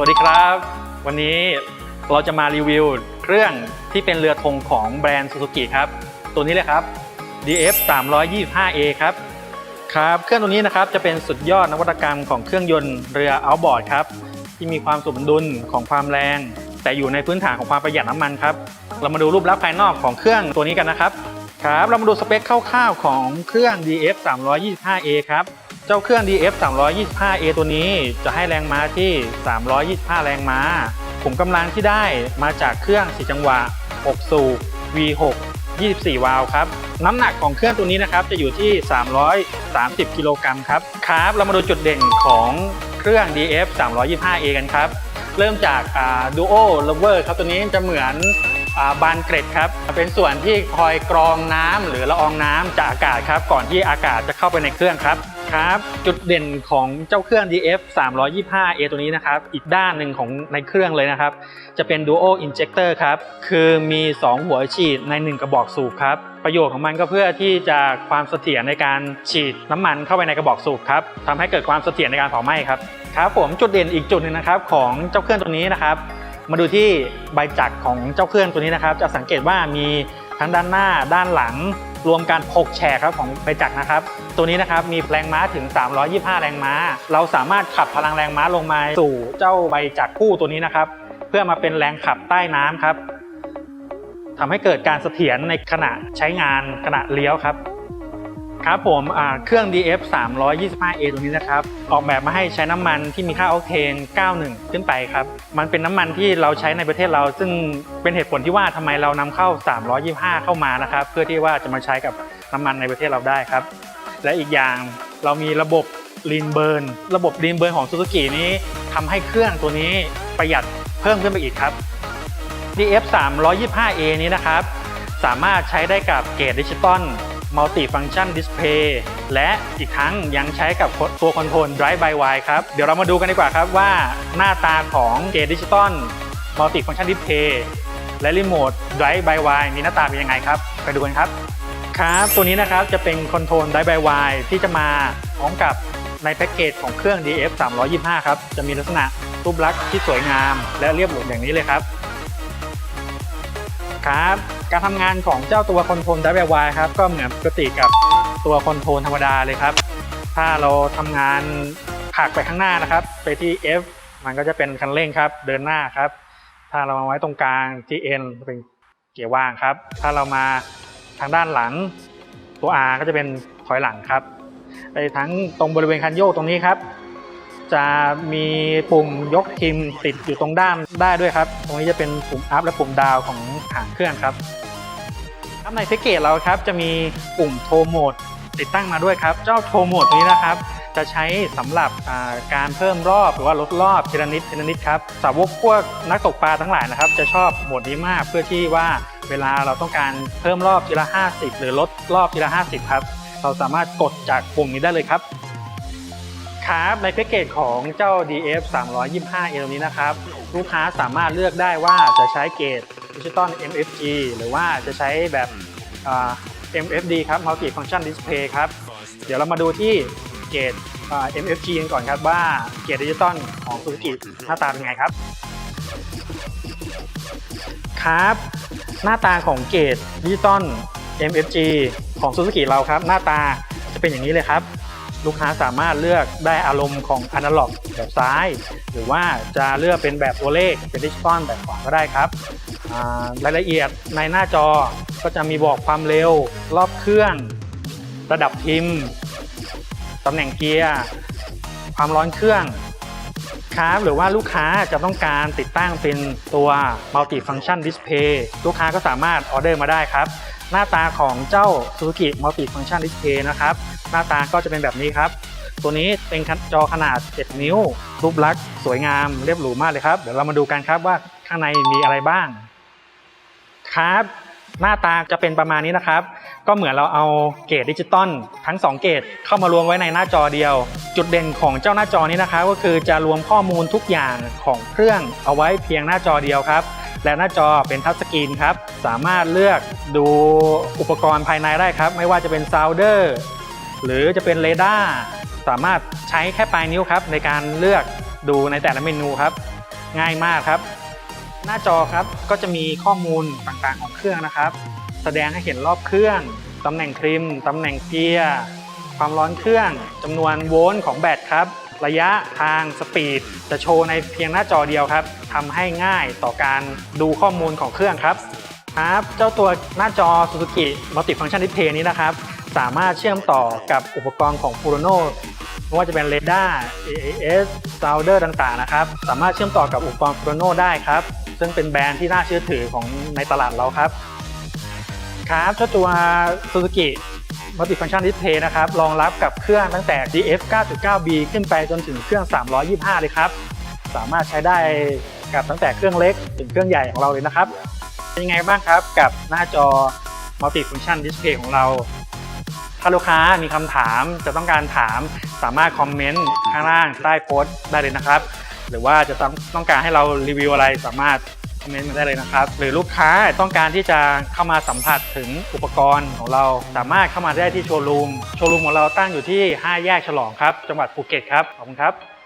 วัสดีครับ วันนี้เราจะมารีวิวเครื่องที่เป็นเรือธงของแบรนด์ Suzuki ครับ ตัวนี้เลยครับ DF 325A ครับครับเครื่องตัวนี้นะครับจะเป็นสุดยอดนวัตกรรมของเครื่องยนต์เรือ outboard ครับที่มีความสมดุลของความแรง แต่อยู่ในพื้นฐานของความประหยัดน้ำมันครับเรามาดูรูปลักษณ์ภายนอกของเครื่องตัวนี้กันนะครับครับเรามาดูสเปคคร่าวๆของเครื่อง DF 325A ครับ เจ้าเครื่อง DF 325A ตัวนี้จะให้แรงม้าที่ 325 แรงม้าขุมกำลังที่ได้มาจากเครื่อง4จังหวะ 6 สูบ V6 24 วาล์วครับ น้ำหนักของเครื่องตัวนี้นะครับจะอยู่ที่ 330 กิโลกรัมครับ ครับ เรามาดูจุดเด่นของเครื่อง DF 325A กันครับ เริ่มจากอ่า Duo Lover ครับตัวนี้จะเหมือนบานเกร็ดครับ เป็นส่วนที่คอยกรองน้ำหรือละอองน้ำจากอากาศครับ ก่อนที่อากาศจะเข้าไปในเครื่องครับ ครับ จุดเด่นของเจ้าเครื่อง DF 325A ตัวนี้นะครับ อีกด้านหนึ่งของในเครื่องเลยนะครับ จะเป็น Duo Injector ครับ คือมี 2 หัวฉีดใน 1 กระบอกสูบครับ ประโยชน์ของมันก็เพื่อที่จะความเสถียรในการฉีดน้ำมันเข้าไปในกระบอกสูบครับทำให้เกิดความเสถียรในการเผาไหม้ครับครับผมจุดเด่นอีกจุดหนึ่งนะครับของเจ้าเครื่องตัวนี้นะครับ มาดูที่ใบจักรของเจ้าเครื่องตัวนี้นะครับ จะสังเกตว่ามีทั้งด้านหน้าด้านหลัง รวมกัน 6 แฉกครับของใบจักรนะครับ ตัวนี้นะครับมีแรงม้าถึง 325 แรงม้า เราสามารถขับพลังแรงม้าลงมาสู่เจ้าใบจักรคู่ตัวนี้นะครับ เพื่อมาเป็นแรงขับใต้น้ำครับทำให้เกิดการเสถียรในขณะใช้งานขณะเลี้ยวครับ ครับผมเครื่อง DF 325A ตัวนี้นะครับ ออกแบบมาให้ใช้น้ำมันที่มีค่าออกเทน 91 ขึ้นไปครับ มันเป็นน้ำมันที่เราใช้ในประเทศเรา ซึ่งเป็นเหตุผลที่ว่าทำไมเรานำเข้า 325 เข้ามานะครับ เพื่อที่ว่าจะมาใช้กับน้ำมันในประเทศเราได้ครับ และอีกอย่างเรามีระบบ Lean Burn ระบบ Lean Burn ของ Suzuki นี้ทำให้เครื่องตัวนี้ประหยัดเพิ่มขึ้นไปอีกครับ DF 325A นี้นะครับ สามารถใช้ได้กับเกจดิจิตอล มัลติฟังชันดิสเพย์และอีกทั้งยังใช้กับตัวคอนโทรล Drive by Wire ครับ เดี๋ยวเรามาดูกันดีกว่าครับว่าหน้าตาของเกจดิจิตอลมัลติฟังชันดิสเพย์และรีโมท Drive by Wire มีหน้าตาเป็นยังไงครับ ไปดูกันครับครับ ตัวนี้นะครับจะเป็นคอนโทรล Drive by Wire ที่จะมาพร้อมกับในแพ็กเกจของเครื่อง DF 325 ครับ จะมีลักษณะรูปลักษณ์ที่สวยงามและเรียบหรูอย่างนี้เลยครับ ครับการทำงานของเจ้าตัวคอนโทรลดับเบิลวครับก็เหมือนปกติกับตัวคอนโทรลธรรมดาเลยครับ ถ้าเราทำงานผลักไปข้างหน้านะครับ ไปที่ F มันก็จะเป็นคันเร่งครับ เดินหน้าครับ ถ้าเรามาไว้ตรงกลางที่ N เป็นเกียร์ว่างครับ ถ้าเรามาทางด้านหลังตัว R ก็จะเป็นถอยหลังครับไปทั้งตรงบริเวณคันโยกตรงนี้ครับ จะมีปุ่มยกทิมติดอยู่ตรงด้านได้ด้วยครับ ตรงนี้จะเป็นปุ่มอัพและปุ่มดาวของหางเครื่องครับครับในแพ็กเกจเราครับจะมีปุ่มโทรโหมดติดตั้งมาด้วยครับ เจ้าโทรโหมดนี้นะครับ จะใช้สำหรับการเพิ่มรอบหรือว่าลดรอบทีละนิดทีละนิดครับสาวกพวกนักตกปลาทั้งหลายนะครับ จะชอบโหมดนี้มากเพื่อที่ว่าเวลาเราต้องการเพิ่มรอบทีละ 50 หรือลดรอบทีละ 50 ครับ เราสามารถกดจากปุ่มนี้ได้เลยครับ ครับในแพ็กเกจของเจ้า DF 325เอลนี้นะครับ ลูกค้าสามารถเลือกได้ว่าจะใช้เกจดิจิตอล MFG หรือว่าจะใช้แบบ MFD ครับ Multi Function Display ครับ เดี๋ยวเรามาดูที่เกจ MFG กันก่อนครับว่าเกจดิจิตอลของ Suzuki หน้าตาเป็นไงครับ ครับ หน้าตาของเกจดิจิตอล MFG ของ Suzuki เราครับ หน้าตาจะเป็นอย่างนี้เลยครับ ลูกค้าสามารถเลือกได้อารมณ์ของอนาล็อกแบบซ้าย หรือว่าจะเลือกเป็นแบบตัวเลขเป็นดิจิตอลแบบขวาก็ได้ครับรายละเอียดในหน้าจอก็จะมีบอกความเร็ว รอบเครื่อง ระดับพิมพ์ตำแหน่งเกียร์ความร้อนเครื่องครับหรือว่าลูกค้าจะต้องการติดตั้งเป็นตัว Multi Function Display ลูกค้าก็สามารถออเดอร์มาได้ครับ หน้าตาของเจ้า Suzuki Multi Function Display นะครับ หน้าตาก็จะเป็นแบบนี้ครับ ตัวนี้เป็นจอขนาด 7 นิ้ว รูปลักษณ์สวยงามเรียบหรูมากเลยครับ เดี๋ยวเรามาดูกันครับว่าข้างในมีอะไรบ้าง ครับ หน้าตาจะเป็นประมาณนี้นะครับ ก็เหมือนเราเอาเกจดิจิตอลทั้ง 2 เกจเข้ามารวมไว้ในหน้าจอเดียว จุดเด่นของเจ้าหน้าจอนี้นะครับก็คือจะรวมข้อมูลทุกอย่างของเครื่องเอาไว้เพียงหน้าจอเดียวครับและหน้าจอเป็นทัชสกรีนครับ สามารถเลือกดูอุปกรณ์ภายในได้ครับ ไม่ว่าจะเป็นซาวเดอร์ หรือจะเป็นเรดาร์สามารถใช้แค่ปลายนิ้วครับ ในการเลือกดูในแต่ละเมนูครับ ง่ายมากครับ หน้าจอครับก็จะมีข้อมูลต่างๆของเครื่องนะครับ แสดงให้เห็นรอบเครื่องตำแหน่งทริมตำแหน่งเกียร์ความร้อนเครื่องจำนวนโวลต์ของแบตครับ ระยะทางสปีด จะโชว์ในเพียงหน้าจอเดียวครับทำให้ง่ายต่อการดูข้อมูลของเครื่องครับครับ เจ้าตัวหน้าจอ Suzuki Multifunction Display นี้นะครับ สามารถเชื่อมต่อกับอุปกรณ์ของ Furono ไม่ว่าจะเป็นเรดาร์ AAS Sounder ต่างๆนะครับ สามารถเชื่อมต่อกับอุปกรณ์ Furono ได้ครับ ซึ่งเป็นแบรนด์ที่น่าเชื่อถือของในตลาดเราครับครับเจ้าตัว Suzuki Multifunction Display นะครับ รองรับกับเครื่องตั้งแต่ DF 9.9B ขึ้นไปจนถึงเครื่อง 325 เลยครับ สามารถใช้ได้กับตั้งแต่เครื่องเล็กถึงเครื่องใหญ่ของเราเลยนะครับ เป็นยังไงบ้างครับกับหน้าจอ Multifunction Display ของเรา ถ้าลูกค้ามีคำถามจะต้องการถามสามารถคอมเมนต์ข้างล่างใต้โพสต์ได้เลยนะครับ หรือว่าจะต้องต้องการให้เรารีวิวอะไรสามารถคอมเมนต์มาได้เลยนะครับ หรือลูกค้าต้องการที่จะเข้ามาสัมผัสถึงอุปกรณ์ของเราสามารถเข้ามาได้ที่โชว์รูม โชว์รูมของเราตั้งอยู่ที่ 5 แยกฉลองครับ จังหวัดภูเก็ตครับ ขอบคุณครับ